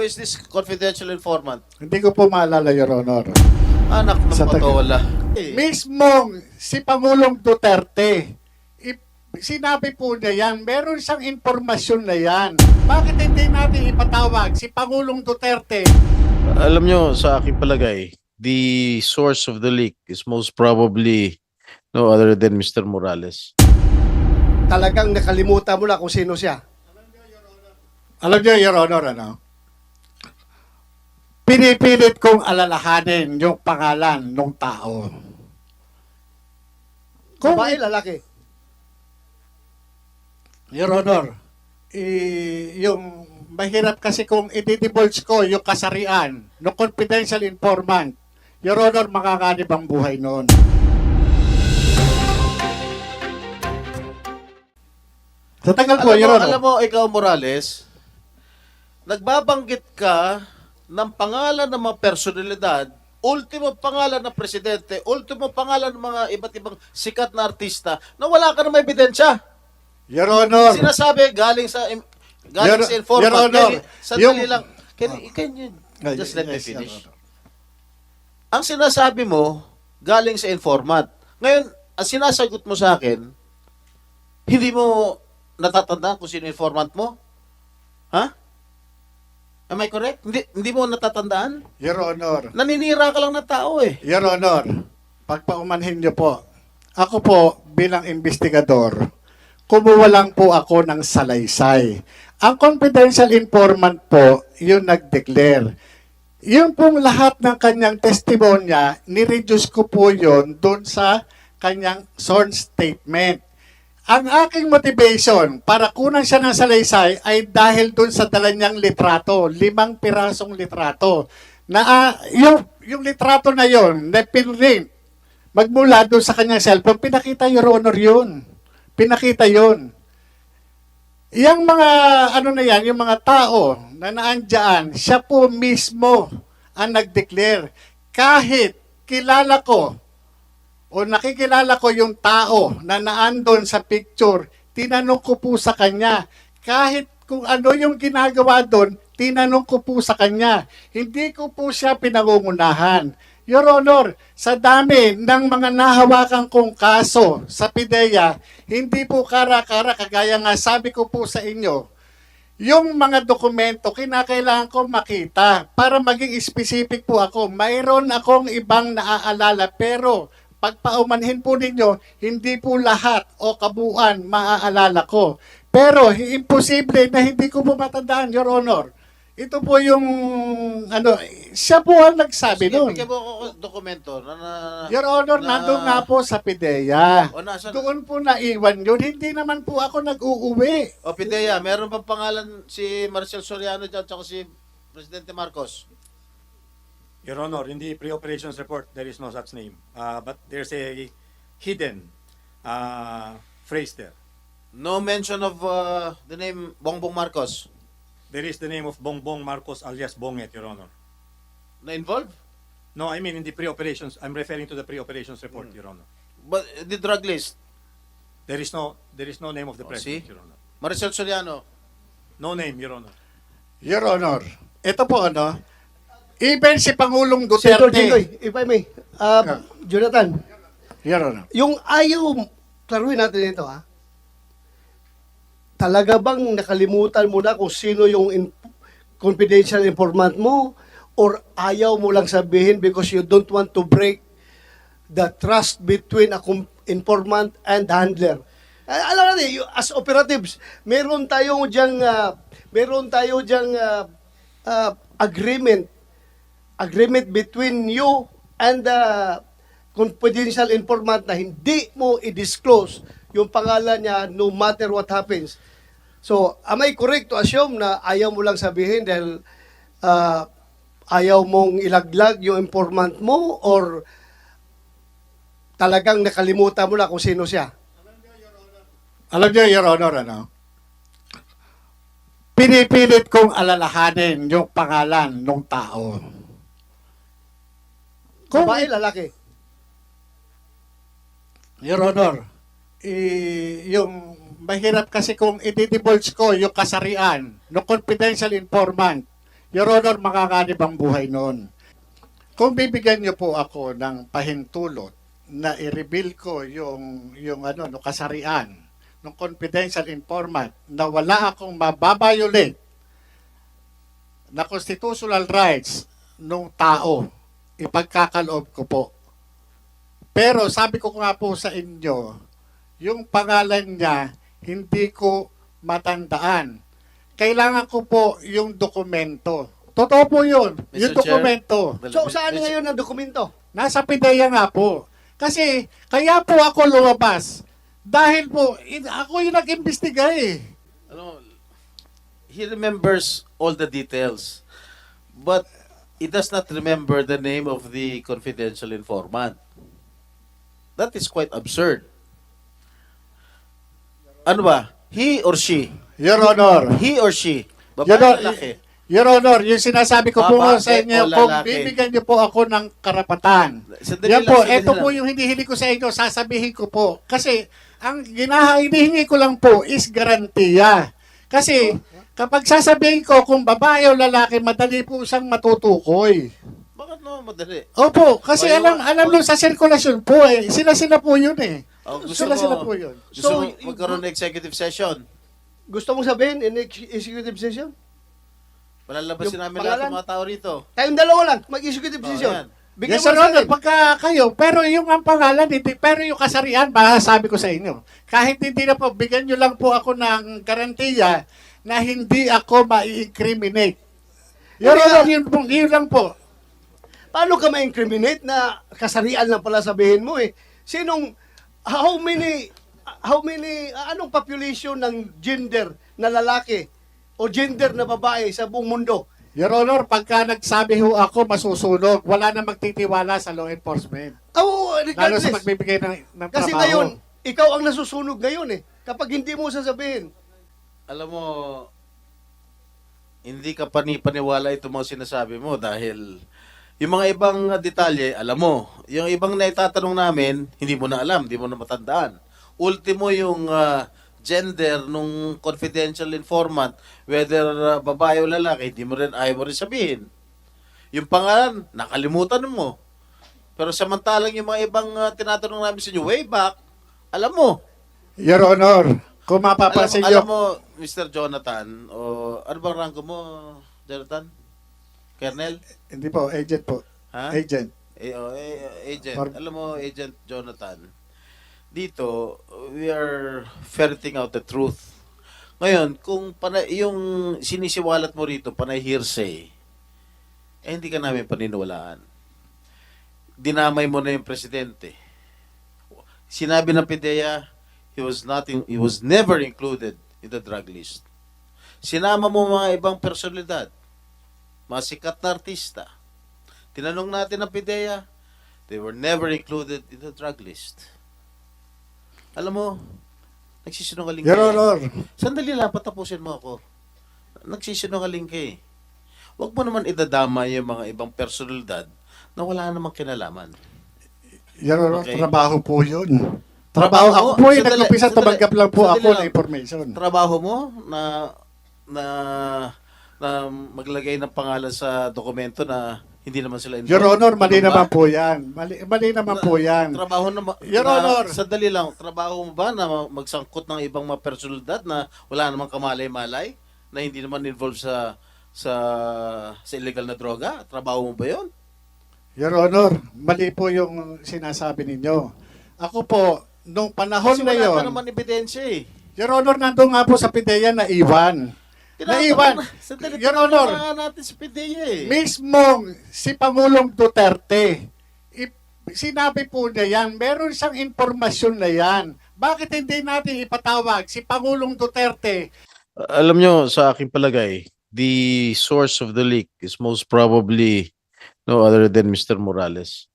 Who is this confidential informant? Hindi ko po maalala, Your Honor. Anak ng Sa taga- patola. Mismong si Pangulong Duterte, ip- sinabi po niya yan, meron siyang impormasyon na yan. Bakit hindi natin ipatawag si Pangulong Duterte? Alam nyo, sa aking palagay, the source of the leak is most probably no other than Mr. Morales. Talagang nakalimutan mo na kung sino siya. Alam niyo, Your Honor, ano? Pinipilit kong alalahanin yung pangalan ng tao. Kung, Babae, lalaki. Your Honor, i- yung mahirap kasi kung i-divulge ko yung kasarian ng confidential informant, Your Honor, makakanib ang buhay noon. Sa tagal po, Alam Your Honor. alam mo, ikaw Morales, nagbabanggit ka ng pangalan ng mga personalidad, ultimo pangalan ng presidente, ultimo pangalan ng mga iba't ibang sikat na artista na wala ka na may ebidensya. Your Honor. Sinasabi galing sa galing Your- sa informant. Your Honor, sandali yung- lang. Can, can you just let me Yes, finish? Ang sinasabi mo, galing sa informant. Ngayon, ang sinasagot mo sa akin, hindi mo natatandaan kung sino informant mo? Ha? Am I correct? Hindi, hindi mo natatandaan? Your Honor. Naninira ka lang ng tao eh. Your Honor, pagpaumanhin niyo po, ako po bilang investigador, kumuha lang po ako ng salaysay. Ang confidential informant po, yung nag-declare. Yung pong lahat ng kanyang testimonya, nireduce ko po yon doon sa kanyang sworn statement. Ang aking motivation para kunan siya ng salaysay ay dahil doon sa dala niyang litrato, limang pirasong litrato. Na ah, yung, yung litrato na yon, na pinrint, magmula doon sa kanyang cellphone, pinakita Your Honor yun. Pinakita yun. Yang mga ano na yan, yung mga tao na naandyan, siya po mismo ang nag-declare. Kahit kilala ko o nakikilala ko yung tao na naandon sa picture, tinanong ko po sa kanya. Kahit kung ano yung ginagawa doon, tinanong ko po sa kanya. Hindi ko po siya pinangungunahan. Your Honor, sa dami ng mga nahawakan kong kaso sa PIDEA, hindi po kara-kara, kagaya nga sabi ko po sa inyo, yung mga dokumento, kinakailangan ko makita para maging specific po ako. Mayroon akong ibang naaalala pero pagpaumanhin po ninyo, hindi po lahat o kabuuan maaalala ko. Pero imposible na hindi ko po matandaan, Your Honor. Ito po yung, ano, siya po ang nagsabi Sige, noon. bigyan mo ako dokumento na, na Your Honor, na- nandun nga po sa PIDEA. O, nasa, Doon po naiwan yun. Hindi naman po ako nag-uuwi. o Pidea, meron bang pangalan si Marcel Soriano dyan tsaka si Presidente Marcos? Your Honor, in the pre-operations report, there is no such name. Uh, but there's a hidden uh, phrase there. No mention of uh, the name Bongbong Marcos There is the name of Bongbong Marcos alias Bonget, Your Honor. na involved? No, I mean in the pre-operations, I'm referring to the pre-operations report, Your Honor. But the drug list, There is no there is no name of the Oh, president, see? Your Honor. Maricel Soriano, No name, Your Honor. Your Honor, ito po ano, even si Pangulong Senator Duterte, Jinggoy, if I may. Uh, Jonathan, Your Honor, yung ayaw, klaruhin natin ito ha. Talaga bang nakalimutan mo na kung sino yung in- confidential informant mo or ayaw mo lang sabihin because you don't want to break the trust between a com- informant and handler. Eh, alam natin, you- as operatives, meron tayong diyang, ah, meron tayo diyang ah, ah, agreement agreement between you and the confidential informant na hindi mo i-disclose yung pangalan niya no matter what happens. So, am I correct to assume na ayaw mo lang sabihin dahil ah, ayaw mong ilaglag yung informant mo or talagang nakalimutan mo na kung sino siya? alam niyo, Your Honor, ano, pinipilit kong alalahanin yung pangalan ng tao. Kung, Babae, lalaki. Your Honor, i- yung mahirap kasi kung i-divulge ko yung kasarian ng confidential informant, Your Honor, makakanib ang buhay noon. Kung bibigyan niyo po ako ng pahintulot na i-reveal ko yung, yung ano, no, kasarian ng confidential informant na wala akong mababiolate na constitutional rights ng tao, ipagkakaloob ko po. Pero sabi ko nga po sa inyo, yung pangalan niya, hindi ko matandaan. Kailangan ko po yung dokumento. Totoo po yun, Mr. yung Chair? dokumento. So, saan ngayon ang dokumento? Nasa PIDEA nga po. Kasi, kaya po ako lumabas. Dahil po, in- ako yung nag-imbestiga eh. Ano, he remembers all the details. But he does not remember the name of the confidential informant. That is quite absurd. Ano ba? He or she? Your Honor, He or she? Babae Your, lalaki? Your Honor, yung sinasabi ko po Babae sa inyo, o kung lalaki? bibigyan niyo po ako ng karapatan. Sandali Yan lang, po, sandali ito lang. po yung hinihili ko sa inyo, sasabihin ko po. Kasi, ang ginaha, hinihingi ko lang po is garantiya. Kasi, kapag sasabihin ko kung babae o lalaki, madali po siyang matutukoy. Bakit no madali? Opo, kasi yung- alam alam nyo sa sirkulasyon po eh. Sila-sila po yun eh. Oh, gusto Sila-sila mo, po yun. gusto So, mo magkaroon ng executive session? Gusto mong sabihin in ex- executive session? Palalabasin Yung namin lahat pangalan? ng mga tao rito. Tayong dalawa lang, mag-executive Oh, session. yan. Bigyan Yes, mo Sir sa Honor, akin. pagka kayo, pero yung ang pangalan, hindi, pero yung kasarian, baka sabi ko sa inyo, kahit hindi na po, bigyan nyo lang po ako ng garantiya na hindi ako ma-incriminate. Your Honor, yun, po, yun lang po. Paano ka ma-incriminate na kasarian lang pala sabihin mo eh? Sinong, how many, how many, anong population ng gender na lalaki o gender na babae sa buong mundo? Your Honor, pagka nagsabi ho ako, masusunog. Wala na magtitiwala sa law enforcement. Oh, Lalo regardless. sa magbibigay ng, ng Kasi trabaho. ngayon, ikaw ang nasusunog ngayon eh. Kapag hindi mo sasabihin. Alam mo, hindi ka panipaniwala itong mga sinasabi mo dahil yung mga ibang detalye, alam mo. Yung ibang naitatanong namin, hindi mo na alam, hindi mo na matandaan. Ultimo yung uh, gender nung confidential informant, whether uh, babae o lalaki, hindi mo rin, ayaw mo rin sabihin. Yung pangalan, nakalimutan mo. Pero samantalang yung mga ibang uh, tinatanong namin sa inyo, way back, alam mo. Your Honor, kung mapapansin alam, alam nyo, mo, Mr. Jonathan, o ano bang rango mo, Jonathan? Colonel? hindi po, agent po. Ha? Agent. Eh, oh, eh, agent. Or- alam mo, Agent Jonathan, dito, we are ferreting out the truth. Ngayon, kung pana, yung sinisiwalat mo rito, panay hearsay, eh, hindi ka namin paniniwalaan. Dinamay mo na yung presidente. Sinabi ng PIDEA, he was not in, he was never included in the drug list. Sinama mo mga ibang personalidad, mga sikat na artista. Tinanong natin ang PIDEA, they were never included in the drug list. Alam mo, nagsisinungaling Your ka. Honor, Sandali lang, patapusin mo ako. Nagsisinungaling ka eh. Huwag mo naman idadama yung mga ibang personalidad na wala namang kinalaman. Your Honor, Okay. trabaho po yun. Trabaho ako po yung Sandali, nag-umpisa sandali, tumanggap lang po sandali ako lang. ng information. Trabaho mo na na na maglagay ng pangalan sa dokumento na hindi naman sila involved. Your Honor, mali Ano ba? naman po yan. Mali, mali naman po yan. Trabaho na, ma- Your na- Honor. Sandali lang, trabaho mo ba na magsangkot ng ibang mga personalidad na wala namang kamalay-malay? Na hindi naman involved sa sa sa illegal na droga? Trabaho mo ba yon? Your Honor, mali po yung sinasabi ninyo. Ako po, nung panahon Kasi na wala yon, pa naman ebidensya eh. Your Honor, nandun nga po sa PIDEA na iwan. Naiwan. Sandali, Your Honor. natin sa PDEA eh. Mismong si Pangulong Duterte, sinabi po niya yan, meron siyang impormasyon na yan. Bakit hindi natin ipatawag si Pangulong Duterte Alam nyo, sa aking palagay, the source of the leak is most probably no other than Mr. Morales.